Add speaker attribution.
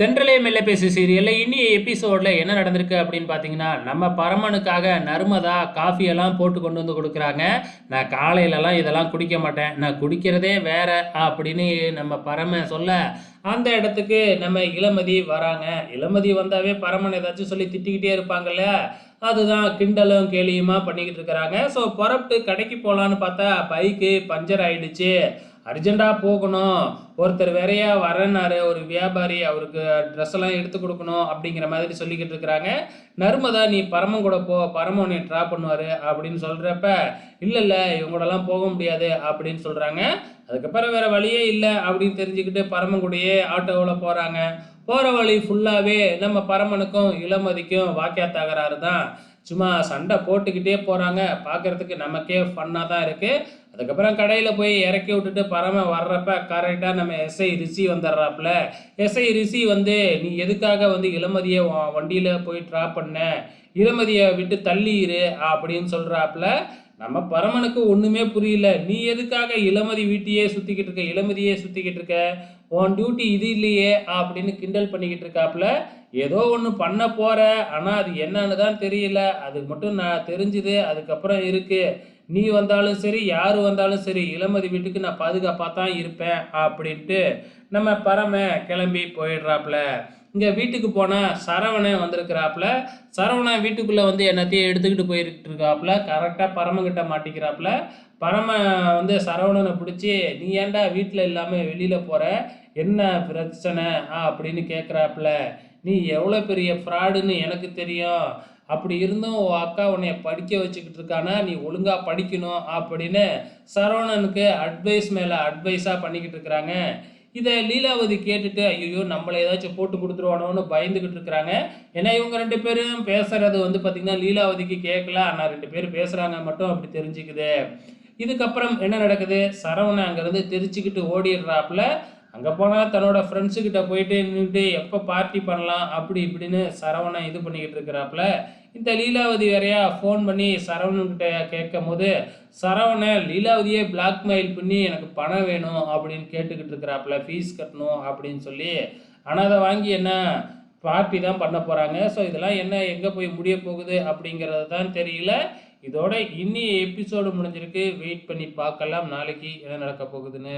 Speaker 1: தென்றலே மெல்ல பேசு சீரியலில் இனி எபிசோடில் என்ன நடந்திருக்கு அப்படின்னு பார்த்தீங்கன்னா நம்ம பரமனுக்காக நர்மதா காஃபியெல்லாம் போட்டு கொண்டு வந்து கொடுக்குறாங்க. நான் காலையிலலாம் இதெல்லாம் குடிக்க மாட்டேன். நான் குடிக்கிறதே வேற அப்படின்னு நம்ம பரம சொல்ல அந்த இடத்துக்கு நம்ம இளமதி வராங்க. இளமதி வந்தாவே பரமன் ஏதாச்சும் சொல்லி திட்டிக்கிட்டே இருப்பாங்கல்ல? அதுதான் கிண்டலும் கேலியுமா பண்ணிக்கிட்டு இருக்கிறாங்க. ஸோ புறப்பட்டு கடைக்கு போகலான்னு பார்த்தா பைக்கு பஞ்சர் ஆயிடுச்சு. அர்ஜெண்டாக போகணும். ஒருத்தர் வேறையா வரனாரு ஒரு வியாபாரி அவருக்கு ட்ரெஸ் எல்லாம் எடுத்து கொடுக்கணும் அப்படிங்கிற மாதிரி சொல்லிக்கிட்டு இருக்கிறாங்க. நர்மதா நீ பரமன் கூட போ பரமம் நீ ட்ரா பண்ணுவார் அப்படின்னு சொல்கிறப்ப இல்லை இல்லை இவங்களெல்லாம் போக முடியாது அப்படின்னு சொல்கிறாங்க அதுக்கப்புறம் வேறு வழியே இல்லை அப்படின்னு தெரிஞ்சுக்கிட்டு பரமன் கூடயே ஆட்டோவில் போகிறாங்க போகிற வழி ஃபுல்லாகவே நம்ம பரமனுக்கும் இளமதிக்கும் வாக்கியா தகராறு தான். சும்மா சண்டை போட்டுக்கிட்டே போகிறாங்க பார்க்குறதுக்கு நமக்கே ஃபன்னாக தான் இருக்குது அதுக்கப்புறம் கடையில் போய் இறக்கி விட்டுட்டு பறமை வர்றப்ப கரெக்டாக நம்ம எஸ்ஐ ரிஷி வந்துடுறாப்புல. எஸ்ஐ ரிஷி வந்து நீ எதுக்காக வந்து இளமதியை வண்டியில் போய் ட்ராப் பண்ண? இளமதியை விட்டு தள்ளிடு அப்படின்னு சொல்கிறாப்புல நம்ம பரமனுக்கு ஒன்றுமே புரியல. நீ எதுக்காக இளமதி வீட்டையே சுற்றிக்கிட்டு இருக்க? இளமதியே சுற்றிக்கிட்டு இருக்க? உன் டியூட்டி இது இல்லையே அப்படின்னு கிண்டல் பண்ணிக்கிட்டு இருக்காப்புல ஏதோ ஒன்று பண்ண போற. ஆனால் அது என்னன்னு தான் தெரியல. அது மட்டும் நான் தெரிஞ்சுது. அதுக்கப்புறம் இருக்குது நீ வந்தாலும் சரி யார் வந்தாலும் சரி இளமதி வீட்டுக்கு நான் பாதுகாப்பாக தான் இருப்பேன் அப்படின்ட்டு நம்ம பரம கிளம்பி போயிடுறாப்புல இங்கே வீட்டுக்கு போனால் சரவணன் வந்திருக்கிறாப்புல. சரவணன் வீட்டுக்குள்ளே வந்து என்னத்தையும் எடுத்துக்கிட்டு போயிட்டு இருக்காப்புல கரெக்டாக பரமக்கிட்ட மாட்டிக்கிறாப்புல. பரம வந்து சரவணனை பிடிச்சி நீ ஏன்டா வீட்டில் இல்லாமல் வெளியில் போகிற என்ன பிரச்சனை? ஆ அப்படின்னு கேட்குறாப்புல நீ எவ்வளோ பெரிய ஃப்ராடுன்னு எனக்கு தெரியும். அப்படி இருந்தும் உன் அக்கா உன்னைய படிக்க வச்சுக்கிட்டு இருக்கானா? நீ ஒழுங்காக படிக்கணும் அப்படின்னு சரவணனுக்கு அட்வைஸ் மேலே அட்வைஸாக பண்ணிக்கிட்டு இருக்கிறாங்க இதை லீலாவதி கேட்டுட்டு ஐயோ நம்மளை ஏதாச்சும் போட்டு கொடுத்துருவானோன்னு பயந்துக்கிட்டு இருக்கிறாங்க. ஏன்னா இவங்க ரெண்டு பேரும் பேசுறது வந்து பார்த்திங்கன்னா லீலாவதிக்கு கேட்கல ஆனால் ரெண்டு பேரும் பேசுகிறாங்க மட்டும் அப்படி தெரிஞ்சுக்குது. இதுக்கப்புறம் என்ன நடக்குது? சரவணன் அங்கேருந்து தெரிச்சுக்கிட்டு ஓடிடுறாப்புல அங்கே போனால் தன்னோட ஃப்ரெண்ட்ஸுக்கிட்ட போயிட்டு நின்றுட்டு எப்போ பார்ட்டி பண்ணலாம் அப்படி இப்படின்னு சரவணன் இது பண்ணிக்கிட்டு இருக்கிறாப்புல. இந்த லீலாவதி வேறையா ஃபோன் பண்ணி சரவணன்கிட்ட கேட்கும் போது சரவணன் லீலாவதியே பிளாக்மெயில் பண்ணி எனக்கு பணம் வேணும் அப்படின்னு கேட்டுக்கிட்டு இருக்கிறாப்புல ஃபீஸ் கட்டணும் அப்படின்னு சொல்லி. ஆனால் அதை வாங்கி என்ன பார்ட்டி தான் பண்ண போகிறாங்க ஸோ இதெல்லாம் என்ன எங்கே போய் முடிய போகுது அப்படிங்கிறது தான் தெரியல. இதோட இன்னி எபிசோடு முடிஞ்சிருக்கு. வெயிட் பண்ணி பார்க்கலாம். நாளைக்கு என்ன நடக்க போகுதுன்னு.